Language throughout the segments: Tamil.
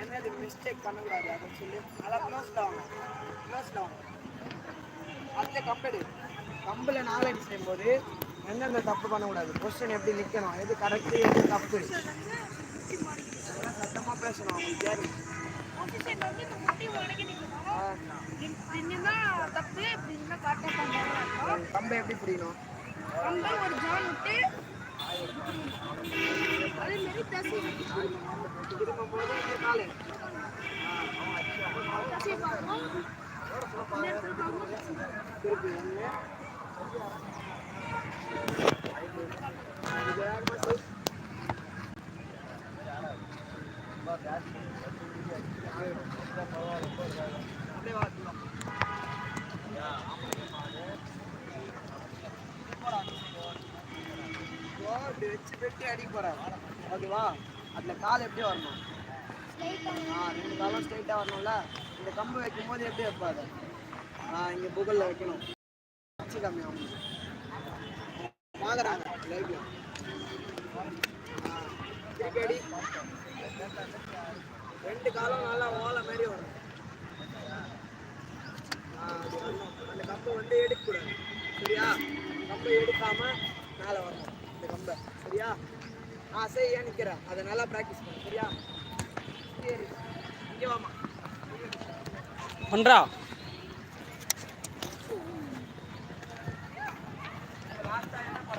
என்னது மிஸ்டேக் பண்ணக்கூடாது அப்படின்னு சொல்லி. நல்லா க்ளோஸ்ல வாங்க க்ளோஸ்ல வாங்க அடுத்த கம்பெடு கம்பில் நாலேஜ் செய்யும்போது எந்தெந்த தப்பு பண்ணக்கூடாது? கொஸ்டின் எப்படி நிற்கணும் எது கரெக்டு எது தப்பு? சத்தமாக பேசணும் அவங்களுக்கு யாரு தப்பு, கம்பை எப்படி பிடிக்கணும்? கம்பை ஒரு ஜான் விட்டு அதே மாதிரி திரும்பும்போது இந்த காலு தசி பார்க்கணும் இந்த இடத்துல பார்க்கணும் திருப்பி ஒன்று இது வேகமா செய். அப்படியே வா, வா. ஓ, இப்படி வச்சு வெட்டி அடிக்க போறேன் ஓகேவா அதில் கால் எப்படி வரணும். ஆ ரெண்டு காலம் ஸ்ட்ரைட்டாக வரணும்ல? இந்த கம்பு வைக்கும் போது எப்படி வைப்பாது ஆ இங்கே புகழ்ல வைக்கணும். வச்சு கம்மியாகும் வாங்குறாங்க லைவ்ல திருப்பி அடி ரெண்டு காலம் நல்லா ஓலை மாதிரி வரும் ஆ, அந்த கம்பை வந்து எடுக்கக்கூடாது. சரியா? கம்பை எடுக்காமல் மேலே வரணும் இந்த கம்பை. சரியா? ஆ சரி ஏன் நிற்கிற அதை நல்லா ப்ராக்டிஸ் பண்ணு. சரியா? சரி. இங்கே வாமா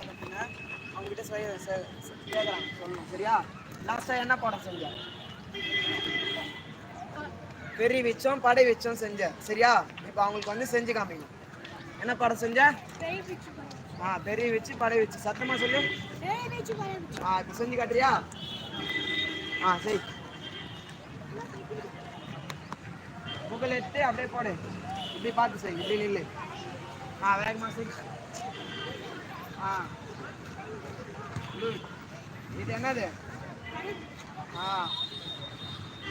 கற்றுங்க அவங்ககிட்ட செய்ய கேட்குறாங்க சொல்லணும் சரியா? லாஸ்ட்டாக என்ன பாடம் செஞ்ச? பெரிய வச்சோம் படை வச்சோம் செஞ்ச. சரியா? இப்போ அவங்களுக்கு வந்து செஞ்சு காமிங்க. என்ன பாடம் செஞ்ச. ஆ பெரிய வச்சு படை வச்சு சத்தமா சொல்லு. ஆ இப்போ செஞ்சு காட்டுறியா? ஆ சரி. முகல் எடுத்து அப்படியே போடு. இப்படி பார்த்து செய் இப்படி நில்லு. ஆ வேகமாக செய். ஆ. இது என்னது? ஆ.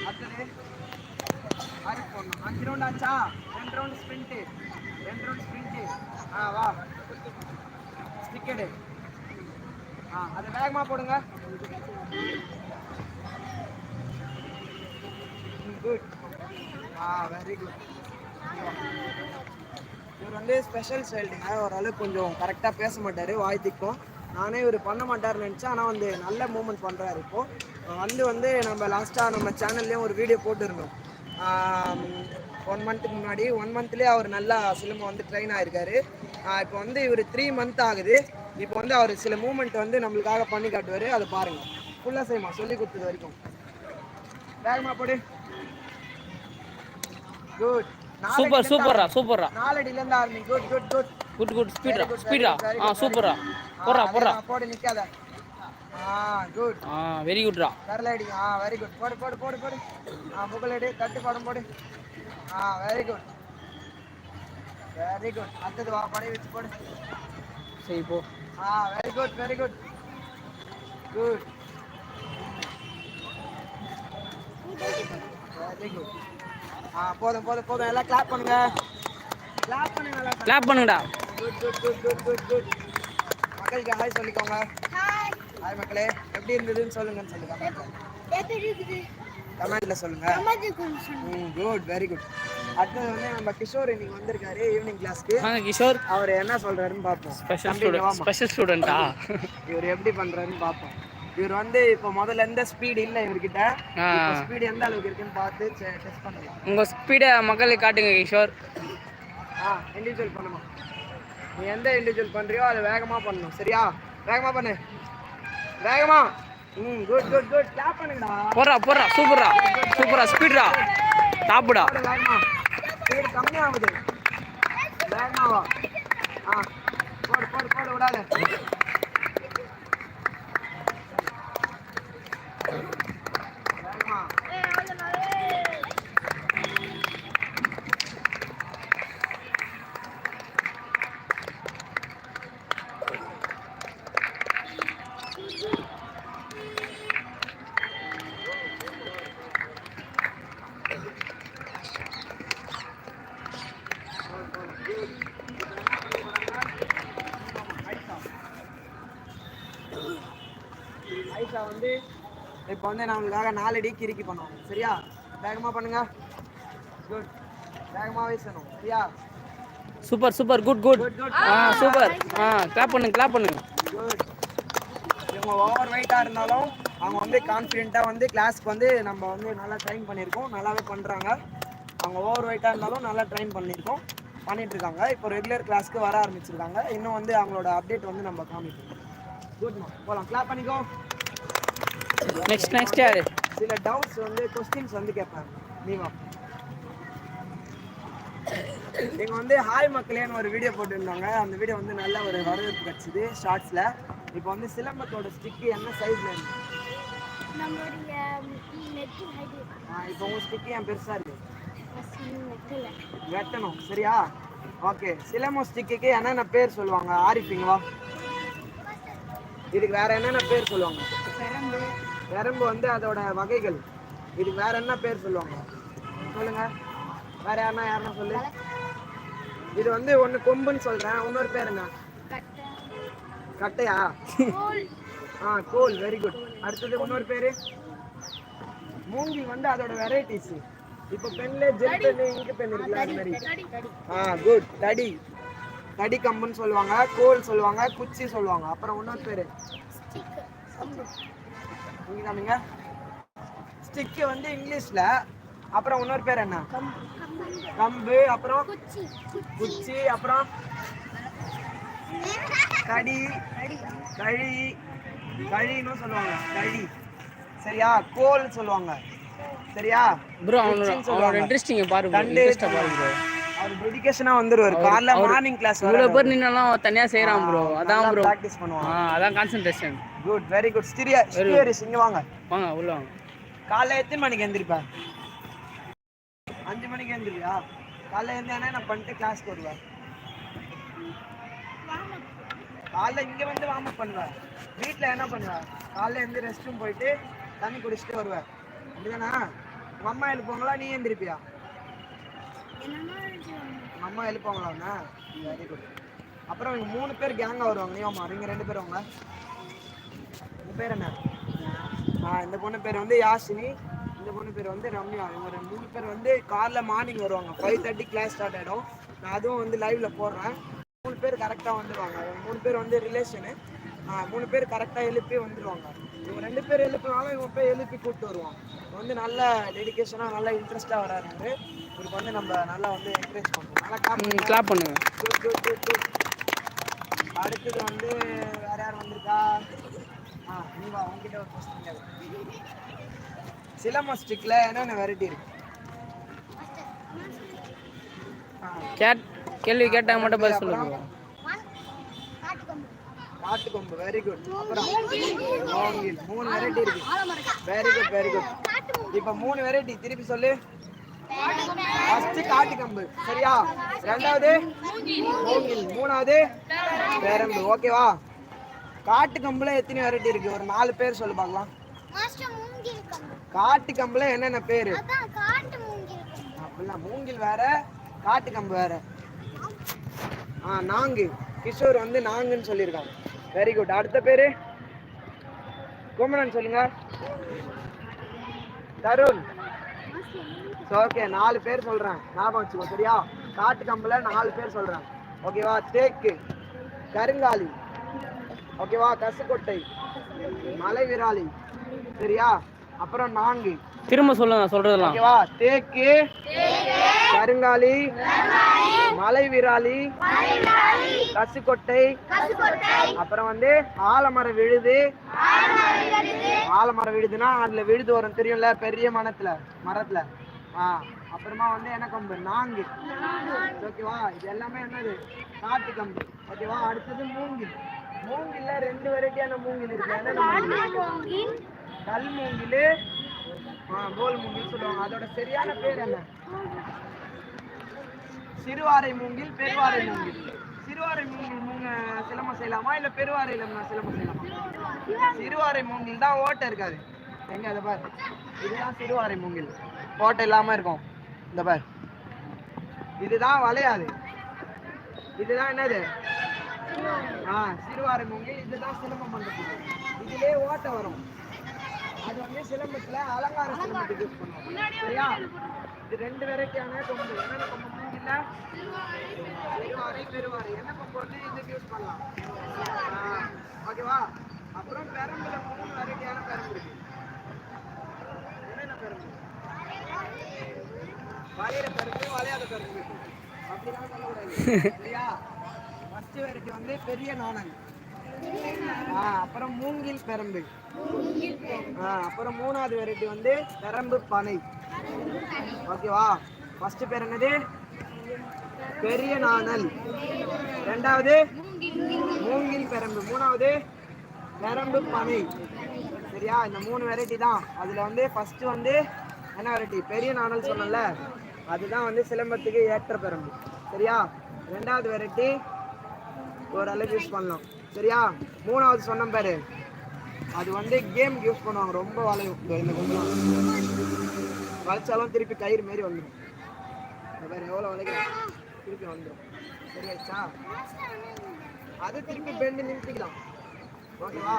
அடுத்தது. அரிசி போடணும். அஞ்சு ரவுண்ட் ஆச்சா? ரெண்டு ரவுண்ட் ஸ்ப்ரிண்ட்டு ரெண்டு ரவுண்ட் ஸ்ப்ரிண்ட்டு ஆ வா. ஸ்டிக்கெடு அதை வேகமாக போடுங்க. குட் ஆ வெரி குட் இவர் வந்து ஸ்பெஷல் சைல்டுங்க ஓரளவுக்கு கொஞ்சம் கரெக்டாக பேச மாட்டார் வாய்த்திக்கும் நானே இவர் பண்ண மாட்டார்னு நினச்சேன். ஆனால் வந்து நல்ல மூமெண்ட் பண்ணுறாரு இப்போ. வந்து வந்து நம்ம லாஸ்ட்டாக நம்ம சேனல்லையும் ஒரு வீடியோ போட்டுருந்தோம். ஒன் மந்த்துக்கு முன்னாடி. ஒன் மந்த்லேயே அவர் நல்லா சிலம்பம் வந்து ட்ரெயின் ஆகிருக்காரு இப்போ வந்து இவர் த்ரீ மந்த் ஆகுது. இப்போ வந்து அவர் சில மூமெண்ட் வந்து நம்மளுக்காக பண்ணி காட்டுவார். அதை பாருங்கள் ஃபுல்லாக செய்யுமா? சொல்லி கொடுத்தது வரைக்கும். வேகமா போடு. குட் சூப்பர் சூப்பர்ரா சூப்பர்ரா நாலடியில இருந்து ஆரம்பி good good good good good ஸ்பீட்ரா ஸ்பீட்ரா ஆ சூப்பர்ரா போடுறா போடுறா. போடு நிக்காத. ஆ குட் ஆ வெரி குட்ரா வரல அடி ஆ வெரி குட் போடு போடு போடு போடு. ஆ புகழ் அடி தட்டு பாடம் போடு. ஆ வெரி குட் வெரி குட் அடுத்தது வா படை வச்சு போடு. சரி போ. ஆ very good very good good very good ஆ போதும் போதும் போதும். எல்லாம் கிளாப் பண்ணுங்க. கிளாப் பண்ணுங்க எல்லாம். கிளாப் பண்ணுங்கடா. Good good good good good good மக்களுக்கு ஹாய் சொல்லிக்கோங்க. ஹாய் ஹாய் மக்களே. எப்படி இருந்ததுன்னு சொல்லுங்கன்னு சொல்லுங்க எப்படி இருக்குது? கமெண்ட்ல சொல்லுங்க. ம் குட் வெரி குட் அடுத்தது வந்து நம்ம கிஷோர் இன்னைக்கு வந்திருக்காரு ஈவினிங் கிளாஸ்க்கு வாங்க கிஷோர். அவர் என்ன சொல்றாருன்னு பார்ப்போம். Special student. ஸ்பெஷல் இவர் எப்படி பண்றாருன்னு பார்ப்போம். இவர் வந்து இப்போ முதல்ல எந்த ஸ்பீடு இல்லை இவர்கிட்ட. ஸ்பீடு எந்த அளவுக்கு இருக்குன்னு பார்த்து டெஸ்ட் பண்ணலாம் உங்க ஸ்பீடை மக்களுக்கு காட்டுங்க கிஷோர். ஆ இண்டிவிஜுவல் பண்ணுமா? நீ எந்த இண்டிவிஜுவல் பண்றியோ அதை வேகமா பண்ணணும். சரியா? வேகமா பண்ணு. வேகமா. ம் குட் குட் குட் கிளாப் பண்ணுங்கடா. போடுறா போடுறா சூப்பர்ரா. சூப்பரா ஸ்பீட்ரா டாப்புடா போடு வேகமா ஸ்பீடு கம்மியாகுது. வேகமாவா ஆ போடு போடு போடு விடாத. வந்து இப்போ வந்து நம்மளுக்காக நாலடி கிறுக்கி பண்ணுவோம். சரியா? வேகமாக பண்ணுங்க. குட் வேகமாக வீசணும் சரியா? Super super. Good good good good ஆ சூப்பர். ஆ கிளாப் பண்ணுங்க கிளாப் பண்ணுங்க. குட் இவங்க ஓவர் வெயிட்டாக இருந்தாலும் அவங்க வந்து கான்ஃபிடென்ட்டாக வந்து கிளாஸ்க்கு வந்து நம்ம வந்து நல்லா ட்ரைன் பண்ணியிருக்கோம். நல்லாவே பண்ணுறாங்க அவங்க ஓவர் வெயிட்டாக இருந்தாலும் நல்லா ட்ரைன் பண்ணியிருக்கோம். பண்ணிட்டு இருக்காங்க இப்போ ரெகுலர் கிளாஸ்க்கு வர ஆரம்பிச்சிருக்காங்க. இன்னும் வந்து அவங்களோட அப்டேட் வந்து நம்ம காமிப்போம். குட்மா போகலாம் கிளாப் பண்ணிக்கோ. நெக்ஸ்ட் நெக்ஸ்ட் யாரு? சில டவுட்ஸ் வந்து கொஸ்டின்ஸ் வந்து கேட்பாங்க. நீ வா. எங்க வந்து ஹாய் மக்களேன்னு ஒரு வீடியோ போட்டிருந்தாங்க. அந்த வீடியோ வந்து நல்ல ஒரு வரவேற்பு கிடைச்சிது ஷார்ட்ஸ்ல இப்போ வந்து சிலம்பத்தோட ஸ்டிக்கு என்ன சைஸ்ல இருக்கு? நம்மளுடைய நெட்டு ஹைட் ஆ, இப்போ உங்க ஸ்டிக்கு என் பெருசா இருக்கு? வெட்டணும் சரியா? ஓகே சிலம்பம் ஸ்டிக்குக்கு என்னென்ன பேர் சொல்லுவாங்க? ஆரிஃபிங்க வா. இதுக்கு வேற என்னென்ன பேர் சொல்லுவாங்க? பெரம்பு. வந்து அதோட வகைகள். இதுக்கு வேற என்ன பேர் சொல்லுவாங்க? சொல்லுங்க. வேற யாருன்னா யாருன்னா சொல்லு. இது வந்து ஒன்று கொம்புன்னு சொல்றேன். இன்னொரு பேர் என்ன? கட்டை. கட்டையா? ஆ கோல் வெரி குட் அடுத்தது இன்னொரு பேரு? மூங்கில் வந்து அதோட வெரைட்டிஸ் இப்போ பென்ல ஜெல் பென் இங்கு பென் இருக்குல்ல அது மாதிரி. ஆ குட் தடி. தடி கம்புன்னு சொல்லுவாங்க கோல் சொல்லுவாங்க குச்சி சொல்லுவாங்க. அப்புறம் இன்னொரு பேரு. ஸ்டிக்கு வந்து இங்கிலீஷ்ல. அப்புறம் இன்னொரு பேர் என்ன? கம்பு. அப்புறம் குச்சி. அப்புறம் கடி. கழி. கழின்னு சொல்லுவாங்க. கழி. சரியா? கோல் சொல்லுவாங்க. சரியா? ப்ரோ அவனோட. இன்ட்ரெஸ்டிங்க பாரு ப்ரோ தண்டு இன்ட்ரெஸ்டா பாரு ப்ரோ அவர் டெடிகேஷனா வந்துருவாரு. காலைல மார்னிங் கிளாஸ் இவ்வளோ பேர் நின்னாலும் தனியா செய்றான் ப்ரோ அதான் ப்ரோ ப்ராக்டிஸ் ஆ பண்ணுவாங்க. அதான் கான்சென்ட்ரேஷன் குட் வெரி குட் ஸ்டிரியா ஸ்டியரிஸ் இங்க வாங்க வாங்க உள்ள வாங்க. காலைல எத்தனை மணிக்கு எந்திரிப்ப? அஞ்சு மணிக்கு எந்திரிப்பியா காலைல எழுந்தானே நான் பண்ணிட்டு கிளாஸ்க்கு வருவேன். காலைல இங்க வந்து வார்ம் அப் பண்ணுவேன் வீட்ல என்ன பண்ணுவேன் காலைல இருந்து ரெஸ்ட் ரூம் போயிட்டு தண்ணி குடிச்சிட்டு வருவேன். அப்படிதானா? உங்க அம்மா எழுப்புவாங்களா? நீ எந்திரிப்பியா? அம்மா எழுப்பாங்களா அம்மா எழுப்புவாங்களா வெரி குட் அப்புறம் இவங்க மூணு பேர் கேங்காக வருவாங்க. நீ அம்மா நீங்க ரெண்டு பேர் அவங்க உங்கள் பேர் என்ன? ஆ இந்த பொண்ணு பேர் வந்து யாஷினி இந்த பொண்ணு பேர் வந்து ரம்யா. இவங்க ரெண்டு மூணு பேர் வந்து காலைல மார்னிங் வருவாங்க. ஃபைவ் தேர்ட்டி கிளாஸ் ஸ்டார்ட் ஆகிடும் நான் அதுவும் வந்து லைவில் போடுறேன். மூணு பேர் கரெக்டாக வந்துடுவாங்க மூணு பேர் வந்து ரிலேஷனு மூணு பேர் கரெக்டாக எழுப்பி வந்துடுவாங்க இவங்க ரெண்டு பேர் எழுப்பினாலும் இவங்க போய் எழுப்பி கூப்பிட்டு வருவான். வந்து நல்ல டெடிகேஷனாக நல்லா இன்ட்ரெஸ்ட்டாக வராரு இவருக்கு வந்து நம்ம நல்லா வந்து என்கரேஜ் பண்ணுறோம் நல்லா கிளாப் பண்ணுங்க. அடுத்தது வந்து வேற யார் வந்திருக்கா? ஆ நீ வா உங்ககிட்ட ஒரு கொஸ்டின் கேட்குறேன் என்னென்ன வெரைட்டி இருக்கு? கேட் கேள்வி கேட்டா மட்டும் பதில் சொல்லு ப்ரோ காட்டு கொம்பு வெரி குட் அப்புறம் மூங்கில் மூணு வெரைட்டி இருக்கு. வெரி குட் வெரி குட் இப்போ மூணு வெரைட்டி திருப்பி சொல்லு. ஃபர்ஸ்ட் காட்டு கம்பு. சரியா? ரெண்டாவது மூங்கில். மூணாவது பேரம்பு. ஓகேவா காட்டு கம்புல எத்தனை வெரைட்டி இருக்கு? ஒரு நாலு பேர் சொல்லு பார்க்கலாம். காட்டு கம்புல என்னென்ன பேரு? அப்படிலாம் மூங்கில் வேற காட்டு கம்பு வேற. ஆ நாங்கு. கிஷோர் வந்து நாங்குன்னு சொல்லியிருக்காங்க. வெரி குட் அடுத்த பேரு? குமரன் சொல்லுங்க. தருண். ஓகே நாலு பேர் சொல்றேன். ஞாபகம் வச்சுக்கோ சரியா? காட்டு கம்புல நாலு பேர் சொல்றேன். ஓகேவா தேக்கு கருங்காலி. ஓகேவா கசுக்கொட்டை. மலை விராலி. சரியா? அப்புறம் நான்கு. திரும்ப சொல்லுங்க சொல்றதெல்லாம். ஓகேவா தேக்கு. கருங்காலி மலை விராலி கசுக்கொட்டை அப்புறம் வந்து ஆலமர விழுது. ஆலமரம் விழுதுன்னா அதுல விழுது வரும். தெரியும்ல? பெரிய மரத்துல மரத்துல. ஆ அப்புறமா வந்து என்ன கம்பு? நான்கு ஓகேவா இது எல்லாமே என்னது? காட்டு கம்பு. ஓகேவா அடுத்தது மூங்கில். மூங்கில்ல ரெண்டு வெரைட்டியான மூங்கில் இருக்கு. கல் மூங்கில்? கோல் மூங்கில் சொல்லுவாங்க. அதோட சரியான பேர் என்ன? சிறுவாரை மூங்கில் பெருவாரை மூங்கில். சிறுவாரை மூங்கில் மூங்க சிலம்பம் செய்யலாமா? இல்ல பெருவாரையில சிலம்பம் செய்யலாமா? சிறுவாரை மூங்கில் தான் ஓட்டை இருக்காது. எங்க அதை பாரு. இதுதான் சிறுவாரை மூங்கில். ஓட்டை இல்லாம இருக்கும். இந்த பார். இதுதான் வளையாது இதுதான் என்னது? ஆ சிறுவாரை மூங்கில். இதுதான் சிலம்பம் பண்றது. இதுலயே ஓட்டை வரும். அது வந்து சிலம்பத்துல அலங்கார சிலம்பத்துக்கு யூஸ் பண்ணுவோம் சரியா? இது ரெண்டு வெரைட்டியான கொம்பு. என்னென்ன கொம்பு மூங்கில பெருவாரை பெருவாரை என்ன கொம்பு இதுக்கு யூஸ் பண்ணலாம்? ஓகேவா? அப்புறம் பெரம்புல மூணு வெரைட்டியான பெரம்பு இருக்கு என்னென்ன பெரம்பு வளையிற பெரம்பு வளையாத பெரம்பு இருக்கு அப்படிலாம் சொல்லக்கூடாது. சரியா ஃபர்ஸ்ட் வெரைட்டி வந்து பெரிய நாணல். ஆ அப்புறம் மூங்கில் பெரம்பு. ஆ அப்புறம் மூணாவது வெரைட்டி வந்து பெரம்பு பனை. ஓகேவா? ஃபர்ஸ்ட் பேர் என்னது? பெரிய நாணல். ரெண்டாவது மூங்கில் பெரம்பு. மூணாவது பெரம்பு பனை. சரியா? இந்த மூணு வெரைட்டி தான். அதுல வந்து ஃபர்ஸ்ட் வந்து என்ன வெரைட்டி பெரிய நாணல் சொன்னல அதுதான் வந்து சிலம்பத்துக்கு ஏற்ற பெரம்பு. சரியா? ரெண்டாவது வெரைட்டி ஓரளவுக்கு யூஸ் பண்ணலாம். சரியா? மூணாவது சொன்ன பாரு. அது வந்து கேம் யூஸ் பண்ணுவாங்க. ரொம்ப வளையும். இந்த கொஞ்சம் வளைச்சாலும் திருப்பி கயிறு மாரி வந்துடும் இந்த எவ்வளோ வளைக்கிறேன் திருப்பி வந்துடும் சரியாச்சா? அது திருப்பி பெண்டு நிறுத்திக்கலாம். ஓகேவா?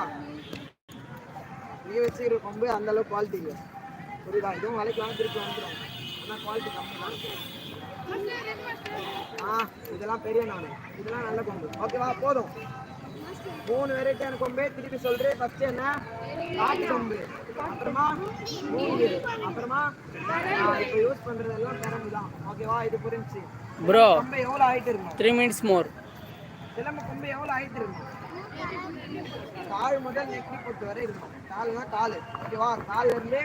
நீ வச்சுக்கிற கொம்பு அந்த அளவுக்கு குவாலிட்டி இல்லை. புரியுதா? இதுவும் வளைக்கலாம் திருப்பி வந்துடும் ஆனால் குவாலிட்டி கம்மி தான் ஆ இதெல்லாம் பெரிய நானு இதெல்லாம் நல்ல கொம்பு. ஓகேவா? போதும். மூணு வெரைட்டியான கொம்பு. திருப்பி சொல்றேன். ஃபர்ஸ்ட் என்ன? காட்டு கொம்பு. அப்புறமா மூங்கில். அப்புறமா இப்போ யூஸ் பண்றது எல்லாம் பெரம்பு தான். ஓகேவா? இது புரிஞ்சுச்சு. ப்ரோ எவ்வளோ ஹைட் இருக்கும் த்ரீ மினிட்ஸ் மோர் சிலம்பு கொம்பு எவ்வளோ ஹைட் இருக்கும் கால் முதல் நெத்தி பொட்டு வரை இருக்கும். கால்னா கால். ஓகேவா கால்ல இருந்து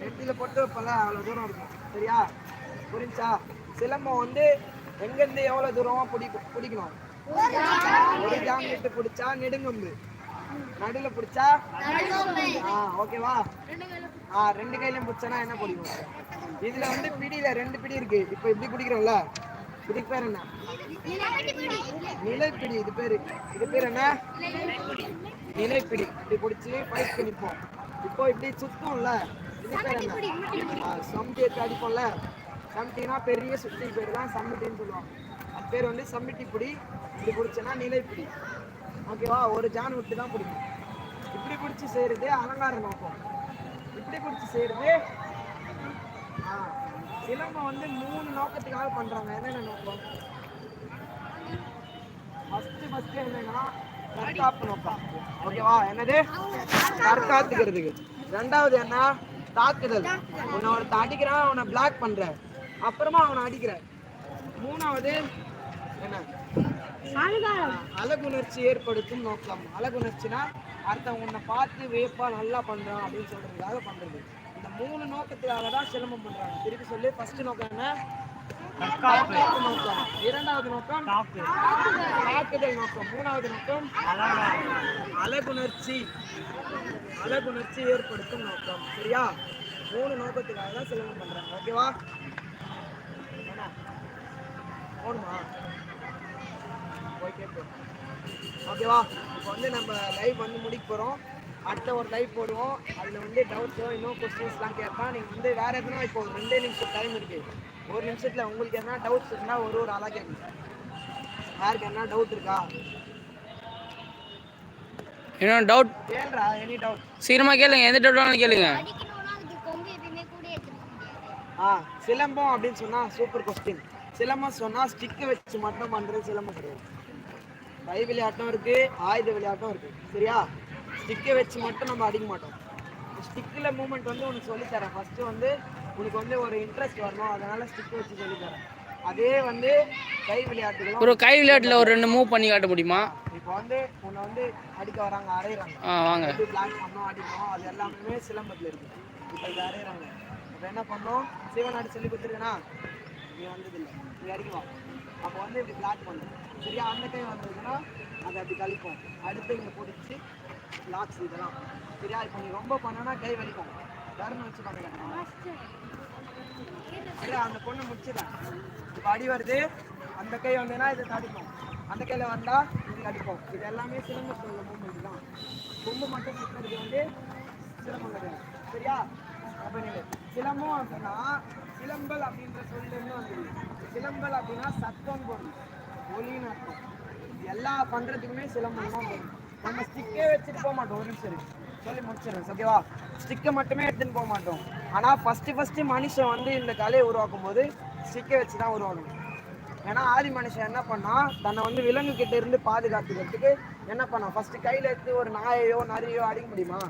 நெத்தியில பொட்டு வைப்பல அவ்வளோ தூரம் இருக்கும். சரியா? புரிஞ்சா? சிலம்பம் வந்து எங்கேருந்து எவ்வளோ தூரமா பிடிக்கும் பிடிக்கணும்? ஒரு ஜாம் பிடிச்சா நெடுங்கொம்பு. நடுவில் பிடிச்சா? ஆ ஓகேவா ஆ ரெண்டு கையிலையும் பிடிச்சனா என்ன பிடிக்கும்? இதுல வந்து பிடியில ரெண்டு பிடி இருக்கு. இப்போ இப்படி பிடிக்கிறோம்ல? இதுக்கு பேர் என்ன? நிலைப்பிடி. இது பேரு. இது பேர் என்ன? நிலைப்பிடி. இப்படி பிடிச்சி பைக் நிற்போம் இப்போ இப்படி சுத்தம்ல இது பேர் என்ன? ஆ, சம்டி எடுத்து அடிப்போம்ல? சம்டினா பெரிய சுத்தி பேர் தான் சம்மிட்டின்னு சொல்லுவாங்க. அது பேர் வந்து சம்மிட்டி பிடி. இப்படி பிடிச்சனா நிலைப்பிடி. ஓகேவா? ஒரு ஜான் விட்டு தான் பிடிக்கும். இப்படி பிடிச்சி செய்யறது அலங்கார நோக்கம் பிடிச்சி செய்யறது ஆ, சிலம்பம் வந்து மூணு நோக்கத்துக்காக பண்றாங்க. என்னென்ன நோக்கம்? ஃபர்ஸ்ட் ஃபர்ஸ்ட் என்னன்னா தற்காப்பு நோக்கம். ஓகேவா என்னது? தற்காத்துக்கிறதுக்கு. ரெண்டாவது என்ன? தாக்குதல். உன்னை ஒருத்த அடிக்கிறான் அவனை பிளாக் பண்ற. அப்புறமா அவனை அடிக்கிற. மூணாவது என்ன? அழகுணர்ச்சி ஏற்படுத்தும் நோக்கம். அழகுணர்ச்சினா அடுத்தவன் உன்னை பார்த்து வியப்பா நல்லா பண்றான் அப்படின்னு சொல்றதுக்காக பண்றது. இந்த மூணு நோக்கத்துக்காக தான் சிலம்பம் பண்றாங்க. திருப்பி சொல்லி. ஃபர்ஸ்ட் நோக்கம் என்ன? நோக்கம். இரண்டாவது நோக்கம்? தாக்குதல் நோக்கம். மூணாவது நோக்கம்? அழகுணர்ச்சி. அழகுணர்ச்சி. ஏற்படுத்தும் நோக்கம். சரியா? மூணு நோக்கத்துக்காக தான் சிலம்பம் பண்றாங்க. ஓகேவா போகணுமா போய் கேட்போம். ஓகேவா? இப்போ வந்து நம்ம லைவ் வந்து முடிக்க போகிறோம் அடுத்த ஒரு லைவ் போடுவோம். அதில் வந்து டவுட்ஸோ இன்னும் கொஸ்டின்ஸ்லாம் கேட்பேன் நீங்கள் வந்து வேற எதுனா இப்போ ஒரு ரெண்டே நிமிஷம் டைம் இருக்கு. ஒரு நிமிஷத்தில் உங்களுக்கு என்ன டவுட்ஸ் இருந்தால் ஒரு ஒரு ஆளாக கேட்குங்க யாருக்கு என்ன டவுட் இருக்கா? இன்னும் டவுட் கேள்றா எனி டவுட் சீக்கிரமாக கேளுங்க. எந்த டவுட் வேணாலும் கேளுங்க. ஆ சிலம்பம் அப்படின்னு சொன்னா சூப்பர் கொஸ்டின் சிலம்பம் சொன்னா ஸ்டிக்கு வச்சு மட்டும் பண்றது சிலம்பம் கிடையாது. கை விளையாட்டும் இருக்கு ஆயுத விளையாட்டும் இருக்கு. சரியா? ஸ்டிக்கை வச்சு மட்டும் நம்ம அடிக்க மாட்டோம். ஸ்டிக்கில் மூமெண்ட் வந்து உனக்கு சொல்லித் தரேன். ஃபர்ஸ்ட் வந்து உனக்கு வந்து ஒரு இன்ட்ரெஸ்ட் வரணும் அதனால ஸ்டிக்கை வச்சு சொல்லித் தரேன். அதே வந்து கை விளையாட்டுகளும் ஒரு கை விளையாட்டில் ஒரு ரெண்டு மூவ் பண்ணி காட்ட முடியுமா? இப்போ வந்து உன்னை வந்து அடிக்க வராங்க அரைகிறாங்க ஆ வாங்க. பிளாக் பண்ணோம் அடிக்கணும் அது எல்லாமே சிலம்பத்தில் இருக்கு. இப்போ இது அரைகிறாங்க இப்போ என்ன பண்ணோம்? சிவநாடு சொல்லி கொடுத்துருக்கனா நீ வந்ததில்லை. நீ அடிக்கலாம் அப்போ வந்து இப்படி பிளாக் பண்ணும் சரியா? அந்த கை வந்ததுன்னா அதை அப்படி கழிப்போம். அடுத்து இங்கே பிடிச்சி லாக்ஸ் இதெல்லாம். சரியா? இப்போ நீ ரொம்ப பண்ணனா கை வலிக்கும். தருணம் வச்சு பண்ணுங்க சரியா? அந்த பொண்ணு முடிச்சிடலாம் இப்போ அடி வருது. அந்த கை வந்ததுன்னா இதை தடிப்போம். அந்த கையில் வந்தால் இது அடிப்போம் இது எல்லாமே சிலம்பத்தில் மூமெண்ட் தான். கொம்பு மட்டும் சுற்றுறது வந்து சிலம்பம் கிடையாது. சரியா? அப்போ நீங்க சிலம்பம் அப்படின்னா சிலம்பல் அப்படின்ற சொல்லிருந்து வந்தது? சிலம்பல் அப்படின்னா சத்தம் பொருள் ஒலின்னு அர்த்தம். எல்லா பண்ணுறதுக்குமே சிலம்பம் தான் வரும். நம்ம ஸ்டிக்கே வச்சுட்டு போக மாட்டோம். ஒரு நிமிஷம் சொல்லி முடிச்சிடுறேன். ஓகேவா ஸ்டிக்கை மட்டுமே எடுத்துன்னு போக மாட்டோம். ஆனால் ஃபஸ்ட்டு ஃபஸ்ட்டு மனுஷன் வந்து இந்த கலையை உருவாக்கும் போது ஸ்டிக்கை வச்சு தான் உருவாக்கணும் ஏன்னா ஆதி மனுஷன் என்ன பண்ணால் தன்னை வந்து விலங்கு கிட்ட இருந்து பாதுகாத்துக்கிறதுக்கு என்ன பண்ணான்? ஃபஸ்ட்டு கையில் எடுத்து ஒரு நாயையோ நரியோ அடிக்க முடியுமா?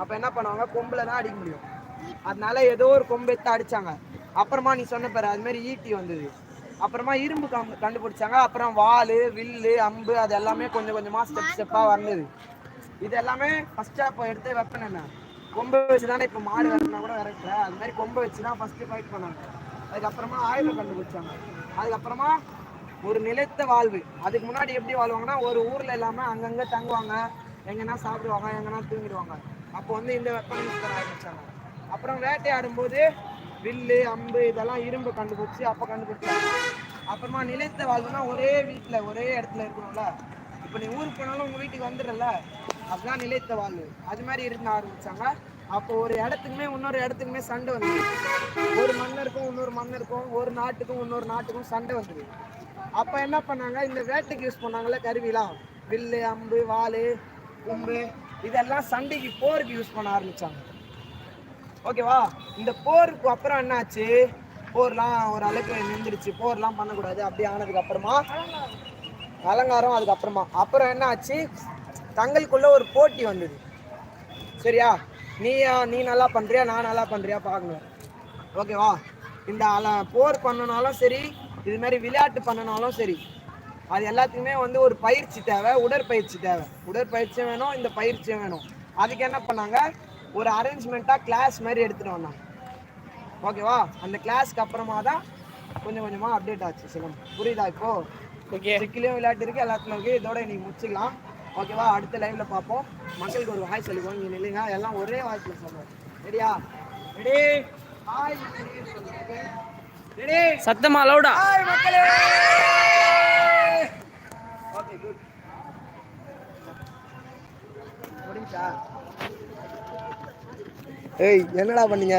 அப்போ என்ன பண்ணுவாங்க? கொம்பில் தான் அடிக்க முடியும். அதனால ஏதோ ஒரு கொம்பு அடிச்சாங்க. அப்புறமா நீ சொன்ன பாரு அது மாதிரி ஈட்டி வந்தது. அப்புறமா இரும்பு கண்டுபிடிச்சாங்க. அப்புறம் வாள் வில்லு அம்பு அது எல்லாமே கொஞ்சம் கொஞ்சமாக ஸ்டெப் ஸ்டெப்பாக வந்தது. இது எல்லாமே ஃபர்ஸ்ட் அப்போ எடுத்து வெப்பன் என்ன? கொம்பை வச்சு தானே இப்போ மாடு வரணும்னா கூட வரக்கல அது மாதிரி கொம்பை வச்சு தான் ஃபஸ்ட்டு ஃபைட் பண்ணாங்க. அதுக்கப்புறமா ஆயுதம் கண்டுபிடிச்சாங்க. அதுக்கப்புறமா ஒரு நிலைத்த வாழ்வு. அதுக்கு முன்னாடி எப்படி வாழ்வாங்கன்னா ஒரு ஊரில் இல்லாமல் அங்கங்கே தங்குவாங்க. எங்கன்னா சாப்பிடுவாங்க எங்கன்னா தூங்கிடுவாங்க. அப்போ வந்து இந்த வெப்பன் யூஸ் பண்ண ஆரம்பிச்சாங்க. அப்புறம் வேட்டையாடும் போது வில்லு அம்பு இதெல்லாம் இரும்பு கண்டுபிடிச்சி அப்போ கண்டுபிடிச்சாங்க. அப்புறமா நிலைத்த வாழ்வுனா ஒரே வீட்டில் ஒரே இடத்துல இருக்கணும்ல. இப்போ நீ ஊருக்கு போனாலும் உங்கள் வீட்டுக்கு வந்துடுறல அதுதான் நிலைத்த வாழ்வு. அது மாதிரி இருக்க ஆரம்பிச்சாங்க. அப்போ ஒரு இடத்துக்குமே இன்னொரு இடத்துக்குமே சண்டை வந்தது. ஒரு மன்னருக்கும் இன்னொரு மன்னருக்கும் ஒரு நாட்டுக்கும் இன்னொரு நாட்டுக்கும் சண்டை வந்தது. அப்போ என்ன பண்ணாங்க? இந்த வேட்டைக்கு யூஸ் பண்ணாங்கல்ல கருவிலாம் வில்லு அம்பு வாள் கும்பு இதெல்லாம் சண்டைக்கு போருக்கு யூஸ் பண்ண ஆரம்பித்தாங்க ஓகேவா? இந்த போருக்கு அப்புறம் என்னாச்சு? போர்லாம் ஒரு அளவுக்கு நின்றுடுச்சு. போர்லாம் பண்ணக்கூடாது. அப்படி ஆனதுக்கு அப்புறமா அலங்காரம் அதுக்கப்புறமா. அப்புறம் என்ன ஆச்சு தங்களுக்குள்ள ஒரு போட்டி வந்தது. சரியா? நீ நீ நல்லா பண்ணுறியா நான் நல்லா பண்ணுறியா பார்க்கணும். ஓகேவா? இந்த அல போர் பண்ணனாலும் சரி இது மாதிரி விளையாட்டு பண்ணனாலும் சரி அது எல்லாத்துக்குமே வந்து ஒரு பயிற்சி தேவை உடற்பயிற்சி தேவை. உடற்பயிற்சியும் வேணும் இந்த பயிற்சியும் வேணும். அதுக்கு என்ன பண்ணாங்க? ஒரு அரேஞ்ச்மெண்ட்டாக கிளாஸ் மாதிரி எடுத்துகிட்டு வந்தாங்க ஓகேவா அந்த கிளாஸ்க்கு அப்புறமா தான் கொஞ்சம் கொஞ்சமாக அப்டேட் ஆச்சு சிலம் புரியுதா இப்போ? ஓகே ட்ரிக்கிலையும் விளையாட்டு இருக்கு எல்லாத்துலையும் இருக்கு. இதோட இன்னைக்கு முடிச்சுக்கலாம். ஓகேவா அடுத்த லைவ்ல பார்ப்போம். மக்களுக்கு ஒரு வாய் சொல்லிக்கோங்க. நீங்க நில்லுங்க. எல்லாம் ஒரே வாய்ஸ்ல சொல்லுவோம் ரெடியா ரெடி ஹாய் ரெடி சத்தமா லவுடா ஹாய் மக்களே! ஓகே குட் முடிஞ்சா ஏய் என்னடா பண்ணீங்க?